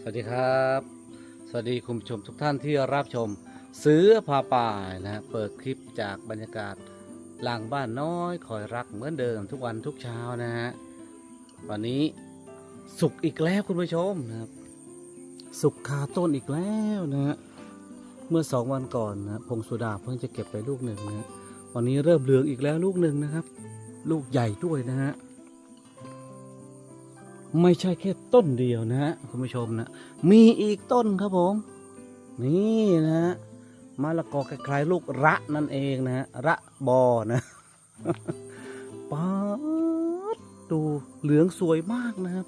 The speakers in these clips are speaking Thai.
สวัสดีครับ สวัสดีคุณผู้ชมทุกท่านที่รับชมเสือพาป่านะฮะเปิดคลิปจากบรรยากาศหลังบ้านน้อยคอยรักเหมือนเดิมทุกวันทุกเช้านะฮะวันนี้สุกอีกแล้วคุณผู้ชมนะครับ สุกคาต้นอีกแล้วนะฮะเมื่อสองวันก่อนนะพงสุดาเพิ่งจะเก็บไปลูกหนึ่งนะฮะวันนี้เริ่มเหลืองอีกแล้วลูกหนึ่งนะครับ ลูกใหญ่ด้วยนะฮะ ไม่ใช่แค่ต้นเดียวนะฮะคุณผู้ชมนะ มีอีกต้นครับผม นี่นะฮะมะละกอคล้ายๆลูกระนั่นเองนะฮะระบอนะป๊าดดูเหลืองสวยมากนะครับ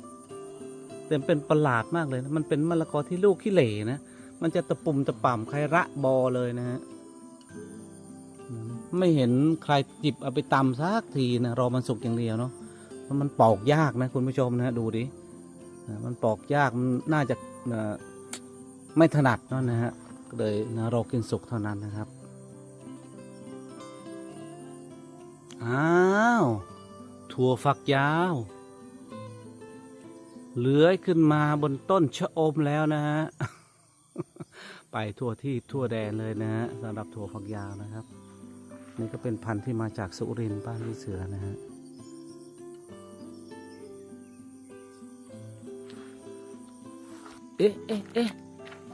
แต่เป็นประหลาดมากเลยนะ มันเป็นมะละกอที่ลูกขี้เหร่นะ มันจะตะปุ่มตะป่ำคล้ายระบอเลยนะฮะไม่เห็นใครจิบเอาไปตำสักทีนะรอมันสุกอย่างเดียวเนาะ มันปอกยากนะคุณผู้ชมนะฮะดูดิมันปอกยากมันน่าจะไม่ถนัดนาะนะฮะเลยนะรอกินสุกเท่านั้นนะครับอ้าวถั่วฝักยาวเลื้อยขึ้นมาบนต้นชะอมแล้วนะฮะไปทั่วที่ทั่วแดนเลยนะฮะสำหรับถั่วฝักยาวนะครับ นี่ก็เป็นพันธุ์ที่มาจากสุรินทร์บ้านพี่เสือนะฮะ เอ๊ะเอ๊ะเอ๊ะ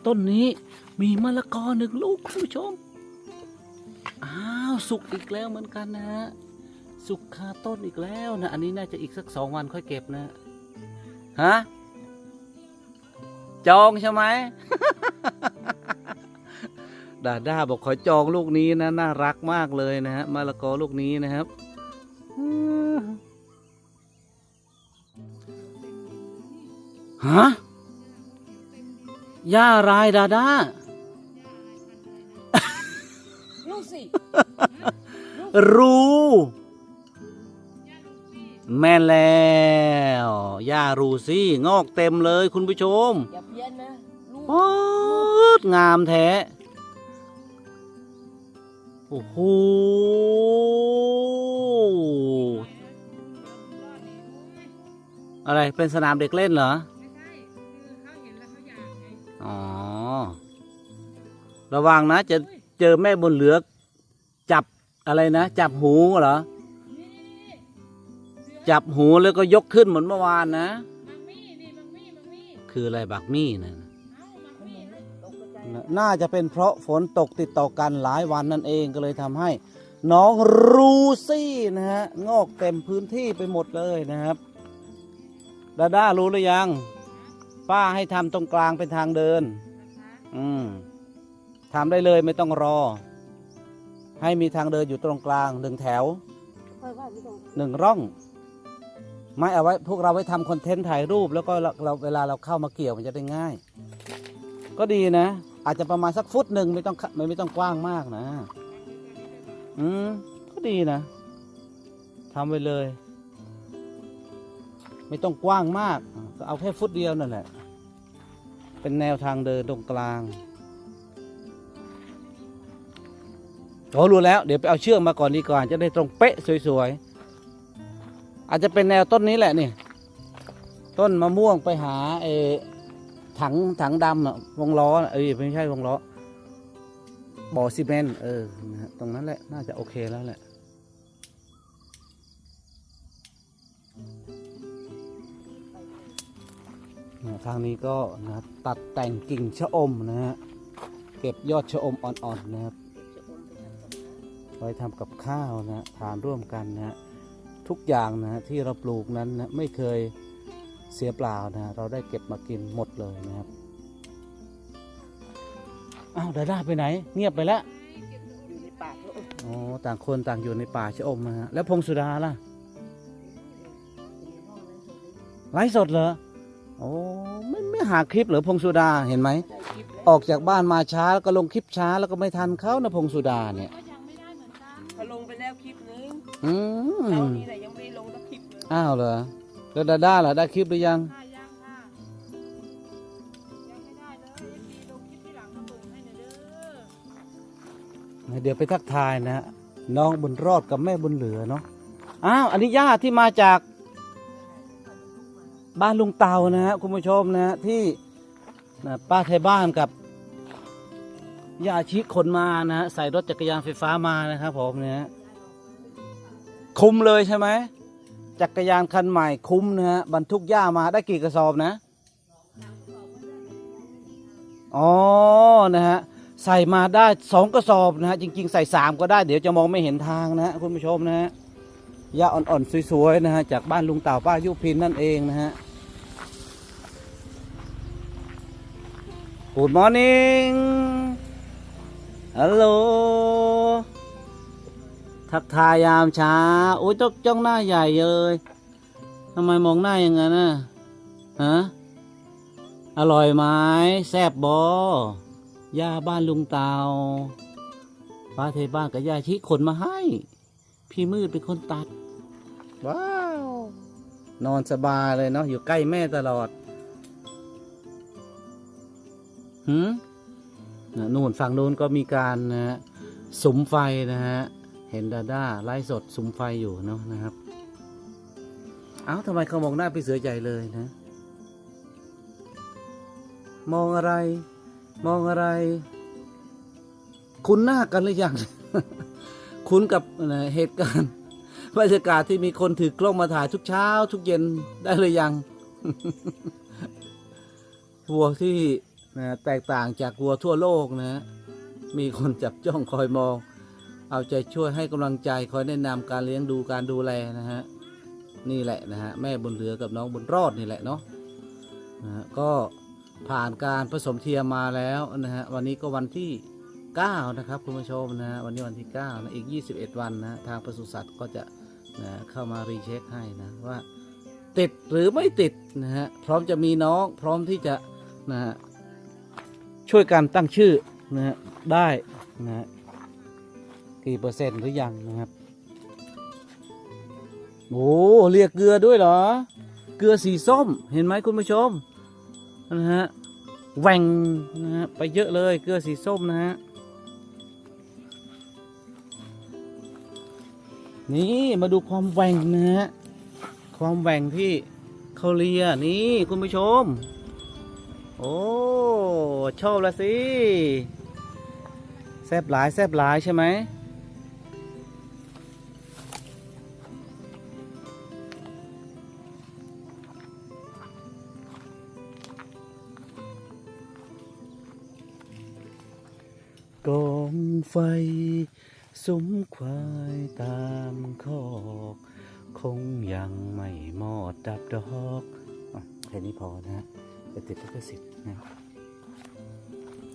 ต้นนี้มีมะละกอหนึ่งลูกคุณผู้ชม อ้าวสุกอีกแล้วเหมือนกันนะฮะ สุกคาต้นอีกแล้วนะ อันนี้น่าจะอีกสักสองวันค่อยเก็บนะ ฮะ จองใช่ไหม ดาด้าบอกขอจองลูกนี้นะ น่ารักมากเลยนะฮะมะละกอลูกนี้นะครับฮะ ย่ารายดาดาลูกสิรูแม่นแล้วย่ารูซี่งอกเต็มเลยคุณผู้ชมอย่าเพี้ยนนะลูกโอ้ดงามแท้โอ้โหอะไรเป็นสนามเด็กเล่นเหรออ๋ ระวังนะ จะเจอแม่บนเหลือ จับอะไรนะ จับหูเหรอ จับหูแล้วก็ยกขึ้นเหมือนเมื่อวานนะ คืออะไรบักมี่นะน่าจะเป็นเพราะฝนตกติดต่อกันหลายวันนั่นเองก็เลยทำให้ น้องรูซี่นะฮะงอกเต็มพื้นที่ไปหมดเลยนะครับดาด้ารู้หรือยัง ป้าให้ทำตรงกลางเป็นทางเดิน อืม ทำได้เลยไม่ต้องรอ ให้มีทางเดินอยู่ตรงกลางหนึ่งแถวค่อยว่าไม่ต้องหนึ่งร่อง ไม่เอาไว้พวกเราไว้ทำคอนเทนต์ถ่ายรูป แล้วก็เราเราเวลาเราเข้ามาเกี่ยวมันจะได้ง่าย ก็ดีนะ อาจจะประมาณสักฟุตหนึ่งไม่ต้องไม่ไม่ต้องกว้างมากนะ อืมก็ดีนะทำไปเลย ไม่ต้องกว้างมาก ก็เอาแค่ฟุตเดียวนั่นแหละ เป็นแนวทางเดินตรงกลาง โอ้รู้แล้วเดี๋ยวไปเอาเชือกมาก่อนดีกว่าจะได้ตรงเป๊ะสวยๆ อาจจะเป็นแนวต้นนี้แหละนี่ ต้นมะม่วงไปหาเออถังถังดำอะวงล้อเอ้ยไม่ใช่วงล้อบ่อซีเมนต์เออตรงนั้นแหละน่าจะโอเคแล้วแหละนะทางนี้ก็นะตัดแต่งกิ่งชะอมนะฮะเก็บยอดชะอมอ่อนๆนะครับ ไว้ทำกับข้าวนะทานร่วมกันนะฮะทุกอย่างนะฮะที่เราปลูกนั้นนะไม่เคยเสียเปล่านะฮะเราได้เก็บมากินหมดเลยนะครับอ้าวดาด้าไปไหน เงียบไปแล้วอยู่ในปากแล้วอ๋อต่างคนต่างอยู่ในป่าชะอมนะฮะแล้วพงสุดาล่ะไลฟ์สดเหรอโอ้ไม่ไม่หาคลิปเหรอพงสุดาเห็นไหมได้คลิปแล้วออกจากบ้านมาช้าแล้วก็ลงคลิปช้าแล้วก็ไม่ทันเขานะพงสุดาเนี่ย เขาลงไปแล้วคลิปนึง อืเช้ามนี้แหละยังไม่ได้ลงสักคลิปเลยอ้าวเหรอแล้วดาด้าล่ะได้คลิปหรือยัง ค่ะยังค่ะยังไม่ได้เลยยังมีลงคลิปที่หลังมาส่งให้หน่อยเด้อเดี๋ยวไปทักทายนะน้องบุญรอดกับแม่บุญเหลือเนาะอ้าวอันนี้ญาติที่มาจากบ้านลุงเตานะฮะคุณผู้ชมนะฮะที่นะป้าไทยบ้านกับยาชิคนมานะฮะใส่รถจักรยานไฟฟ้ามานะครับผมเนี่ยฮะ คุ้มเลยใช่ไหมจักรยานคันใหม่คุ้มนะฮะบรรทุกหญ้ามาได้กี่กระสอบนะอ๋อนะฮะใส่มาได้สองกระสอบนะฮะจริง ๆ ใส่สามก็ได้เดี๋ยวจะมองไม่เห็นทางนะฮะคุณผู้ชมนะฮะหญ้าอ่อนๆสวยๆนะฮะจากบ้านลุงเต่าป้ายุพินนั่นเองนะฮะ Good morning ฮัลโหล ทักทายยามเช้าโอ้ยจ้องจ้องหน้าใหญ่เลยทำไมมองหน้าอย่างนั้นน่ะฮะอร่อยไหมแซ่บบอย่าบ้านลุงเตาป้าเทบ้านกับย่าชิขนมาให้ พี่มืดเป็นคนตัด ว้าว นอนสบายเลยเนาะอยู่ใกล้แม่ตลอดหืมนะนู่นฝั่งนู้นก็มีการนะฮะสุมไฟนะฮะเห็นดาด้าไลฟ์สดสุมไฟอยู่เนาะนะครับ เอ้าทำไมเขามองหน้าพี่เสือใหญ่เลยนะ มองอะไร มองอะไร คุ้นหน้ากันหรือยัง คุ้นกับนะเหตุการณ์บรรยากาศที่มีคนถือกล้องมาถ่ายทุกเช้า ทุกเย็นได้หรือยังวัวที่นะแตกต่างจากวัวทั่วโลกนะ มีคนจับจ้องคอยมอง เอาใจช่วยให้กำลังใจคอยแนะนำการเลี้ยงดูการดูแลนะฮะนี่แหละนะฮะแม่บุญเหลือกับน้องบุญรอดนี่แหละเนาะนะฮะก็ผ่านการผสมเทียมมาแล้วนะฮะวันนี้ก็วันที่ 9 นะครับคุณผู้ชมนะฮะวันนี้วันที่9นะอีก 21 วันนะทางปศุสัตว์ก็จะนะเข้ามารีเช็คให้นะว่าติดหรือไม่ติดนะฮะพร้อมจะมีน้องพร้อมที่จะนะฮะช่วยกันตั้งชื่อนะฮะได้นะฮะ กี่เปอร์เซ็นต์หรือยังนะครับ โอ้เรียกเกลือด้วยเหรอ เกลือสีส้มเห็นไหมคุณผู้ชมนะฮะแหว่งนะฮะไปเยอะเลยเกลือสีส้มนะฮะนี่มาดูความแหว่งนะฮะความแหว่งที่เขาเลียนี่คุณผู้ชม โอ้ชอบละสิแซบหลายแซบหลายใช่ไหม กองไฟสุมควายตามคอก คงยังไม่หมดดับดอกอะแค่นี้พอนะฮะจะติดลิขสิทธิ์นะ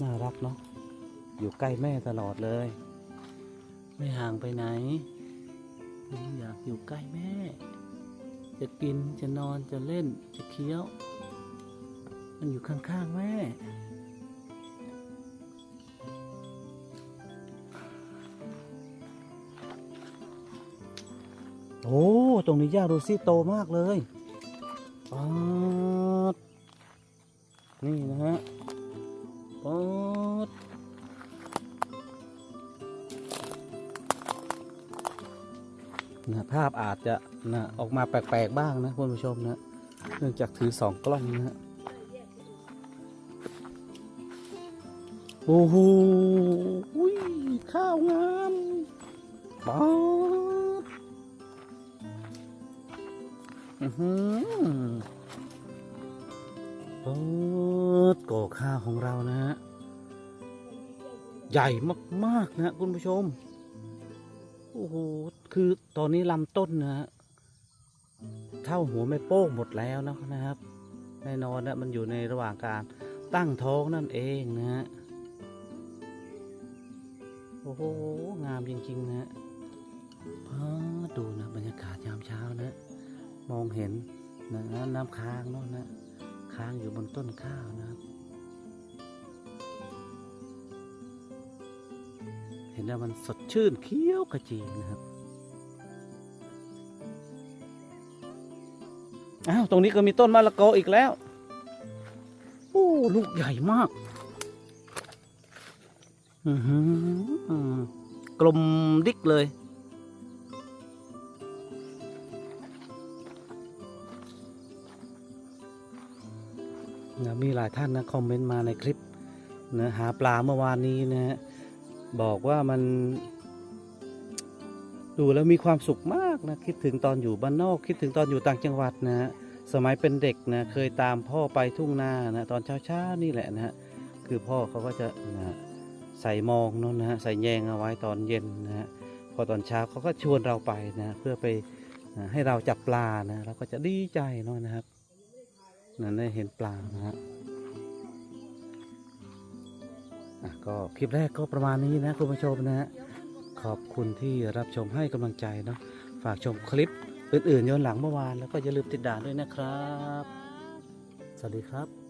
น่ารักเนาะอยู่ใกล้แม่ตลอดเลย ไม่ห่างไปไหนอยากอยู่ใกล้แม่ จะกินจะนอนจะเล่นจะเคี้ยว มันอยู่ข้างๆแม่ โอ้ตรงนี้หญ้าโรซี่โตมากเลยป๊าดนี่นะฮะป๊าดนะภาพอาจจะนะออกมาแปลกๆบ้างนะคุณผู้ชมนะเนื่องจากถือสองกล้องนะฮะโอ้โหข้าวงามป๊าด อือหือเปิดก่อข้าวของเรานะฮะ ใหญ่มาก ๆ นะ คุณผู้ชม โอ้โห คือตอนนี้ลำต้นนะฮะ เท่าหัวแม่โป้งหมดแล้วนะนะครับ แน่นอนนะมันอยู่ในระหว่างการตั้งท้องนั่นเองนะฮะ โอ้โห งามจริง ๆ นะฮะดูนะ บรรยากาศยามเช้านะ มองเห็นนะน้ำค้างเนาะนะค้างอยู่บนต้นข้าวนะครับ เห็นแล้วมันสดชื่นเคี้ยวขจีนะครับอ้าวตรงนี้ก็มีต้นมะละกออีกแล้ว โอ้ลูกใหญ่มากอือหือกลมดิกเลย นะมีหลายท่านนะคอมเมนต์มาในคลิปนะหาปลาเมื่อวานนี้นะฮะบอกว่ามันดูแล้วมีความสุขมากนะคิดถึงตอนอยู่บ้านนอก คิดถึงตอนอยู่ต่างจังหวัดนะฮะสมัยเป็นเด็กนะเคยตามพ่อไปทุ่งนานะตอนเช้าๆนี่แหละนะฮะคือพ่อเขาก็จะนะใส่มองนอะนะฮะใส่แยงเอาไว้ตอนเย็นนะฮะพอตอนเช้าเขาก็ชวนเราไปนะเพื่อไปนะให้เราจับปลานะเราก็จะดีใจเนอะนะครับ นั่นได้เห็นปลานะฮะอะก็คลิปแรกก็ประมาณนี้นะคุณผู้ชมนะฮะขอบคุณที่รับชมให้กำลังใจเนาะฝากชมคลิปอื่นๆย้อนหลังเมื่อวานแล้วก็อย่าลืมติดด่านด้วยนะครับ สวัสดีครับ